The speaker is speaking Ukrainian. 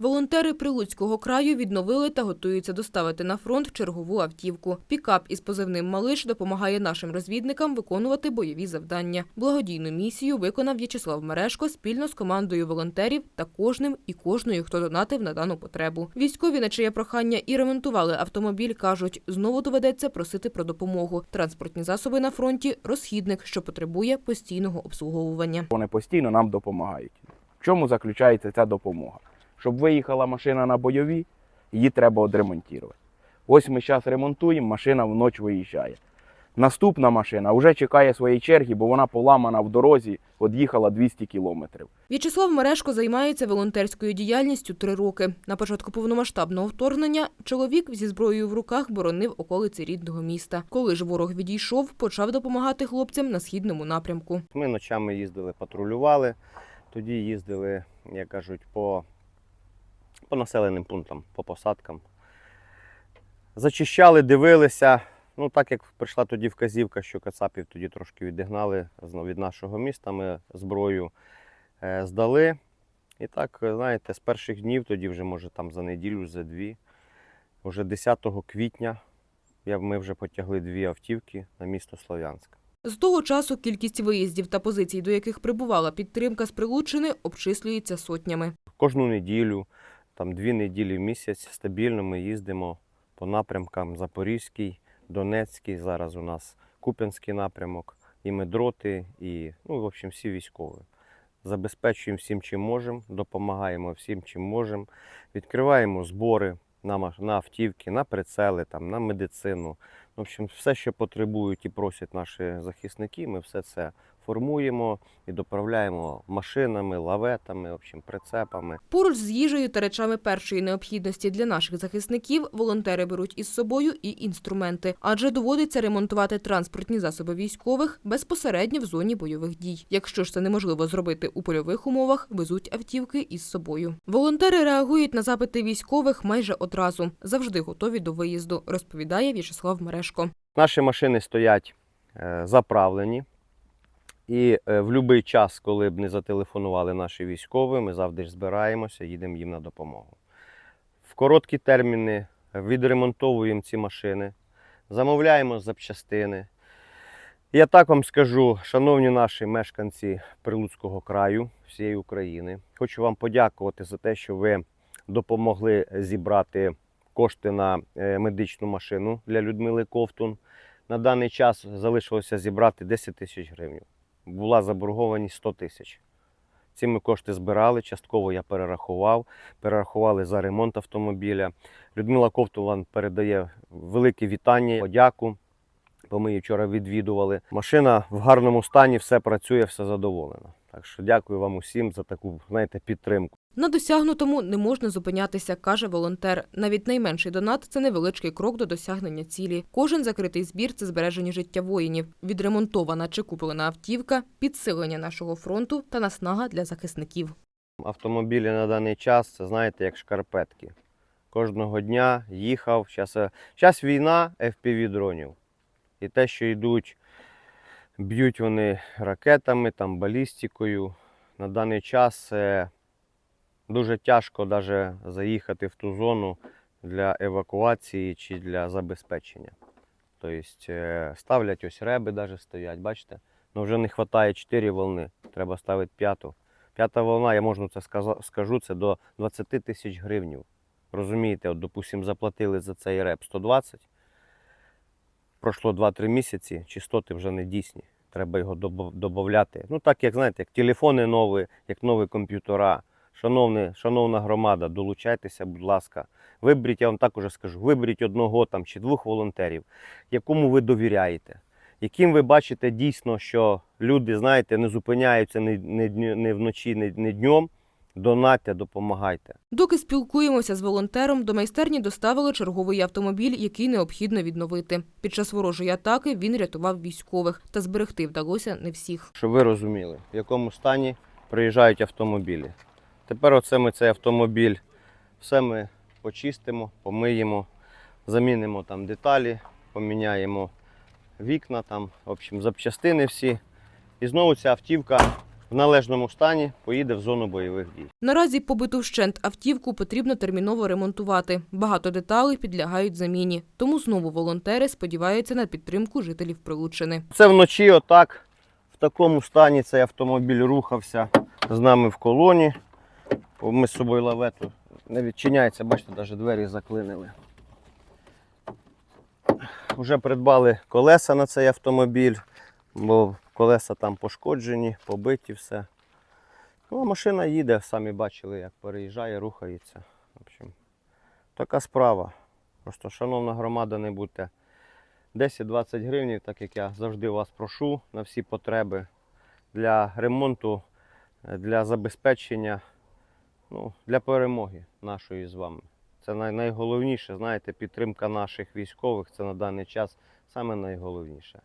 Волонтери Прилуцького краю відновили та готуються доставити на фронт чергову автівку. Пікап із позивним «Малиш» допомагає нашим розвідникам виконувати бойові завдання. Благодійну місію виконав В'ячеслав Мерешко спільно з командою волонтерів та кожним і кожною, хто донатив на дану потребу. Військові, на чиє прохання і ремонтували автомобіль, кажуть, знову доведеться просити про допомогу. Транспортні засоби на фронті – розхідник, що потребує постійного обслуговування. Вони постійно нам допомагають. В чому заключається ця допомога? Щоб виїхала машина на бойові, її треба відремонтувати. Ось ми зараз ремонтуємо, машина вночі виїжджає. Наступна машина вже чекає своєї черги, бо вона поламана в дорозі, від'їхала 200 кілометрів. В'ячеслав Мерешко займається волонтерською діяльністю три роки. На початку повномасштабного вторгнення чоловік зі зброєю в руках боронив околиці рідного міста. Коли ж ворог відійшов, почав допомагати хлопцям на східному напрямку. Ми ночами їздили, патрулювали, тоді їздили, як кажуть, по, по населеним пунктам, по посадкам. Зачищали, дивилися. Ну, так як прийшла тоді вказівка, що Кацапів тоді трошки відігнали від нашого міста, ми зброю е, здали. І так, е, знаєте, з перших днів, тоді вже, може, там за неділю, за дві, вже 10 квітня ми вже потягли дві автівки на місто Слов'янськ. З того часу кількість виїздів та позицій, до яких прибувала підтримка з Прилуччини, обчислюється сотнями. Кожну неділю, там дві неділі в місяць стабільно ми їздимо по напрямкам Запорізький, Донецький, зараз у нас Куп'янський напрямок, і медроти, і ну, в общем, всі військові. Забезпечуємо всім, чим можемо, допомагаємо всім, чим можемо, відкриваємо збори на, на автівки, на прицели, там, на медицину. В общем, все, що потребують і просять наші захисники, ми все це формуємо і доправляємо машинами, лаветами, в общем, прицепами. Поруч з їжею та речами першої необхідності для наших захисників волонтери беруть із собою і інструменти, адже доводиться ремонтувати транспортні засоби військових безпосередньо в зоні бойових дій. Якщо ж це неможливо зробити у польових умовах, везуть автівки із собою. Волонтери реагують на запити військових майже одразу, завжди готові до виїзду, розповідає В'ячеслав Мерешко. Наші машини стоять е, заправлені. І е, в будь-який час, коли б не зателефонували наші військові, ми завжди збираємося, їдемо їм на допомогу. В короткі терміни відремонтовуємо ці машини, замовляємо запчастини. Я так вам скажу, шановні наші мешканці Прилуцького краю, всієї України, хочу вам подякувати за те, що ви допомогли зібрати кошти на е, медичну машину для Людмили Ковтун. На даний час залишилося зібрати 10 тисяч гривень. Була заборгованість 100 тисяч. Ці ми кошти збирали, частково я перерахував, перерахували за ремонт автомобіля. Людмила Ковтулан передає велике вітання, подяку, бо ми її вчора відвідували. Машина в гарному стані, все працює, все задоволено. Так що дякую вам усім за таку знаєте, підтримку. На досягнутому не можна зупинятися, каже волонтер. Навіть найменший донат це невеличкий крок до досягнення цілі. Кожен закритий збір це збереження життя воїнів, відремонтована чи куплена автівка, підсилення нашого фронту та наснага для захисників. Автомобілі на даний час це знаєте, як шкарпетки. Кожного дня їхав. Зараз війна FPV дронів. І те, що йдуть, б'ють вони ракетами, там, балістикою. На даний час е, дуже тяжко навіть заїхати в ту зону для евакуації чи для забезпечення. Тобто е, ставлять ось реби, навіть стоять, бачите? Ну вже не вистачає 4 волни, треба ставити п'яту. П'ята волна, я можу це скажу, це до 20 тисяч гривень. Розумієте, от, допустимо, заплатили за цей реп 120. Пройшло 2-3 місяці, частоти вже не дійсні. Треба його додати. Ну, так як знаєте, як телефони нові, як нові комп'ютера. Шановні, шановна громада, долучайтеся, будь ласка. Виберіть, я вам так уже скажу, виберіть одного там чи двох волонтерів, якому ви довіряєте, яким ви бачите дійсно, що люди, знаєте, не зупиняються ні, ні, ні вночі, ні, ні днем. Донатьте, допомагайте. Доки спілкуємося з волонтером, до майстерні доставили черговий автомобіль, який необхідно відновити. Під час ворожої атаки він рятував військових, та зберегти вдалося не всіх. Щоб ви розуміли, в якому стані приїжджають автомобілі. Тепер оце ми цей автомобіль, все ми почистимо, помиємо, замінимо там деталі, поміняємо вікна, там, в общем, запчастини всі. І знову ця автівка в належному стані поїде в зону бойових дій. Наразі побиту вщент автівку потрібно терміново ремонтувати. Багато деталей підлягають заміні. Тому знову волонтери сподіваються на підтримку жителів Прилуччини. Це вночі отак, в такому стані цей автомобіль рухався з нами в колоні. Ми з собою лавету не відчиняється, бачите, навіть двері заклинили. Вже придбали колеса на цей автомобіль, бо колеса там пошкоджені, побиті все. Ну, машина їде, самі бачили, як переїжджає, рухається. В общем, така справа. Просто, шановна громада, не будьте 10-20 гривень, так як я завжди вас прошу на всі потреби для ремонту, для забезпечення, ну, для перемоги нашої з вами. Це най- найголовніше, знаєте, підтримка наших військових це на даний час саме найголовніше.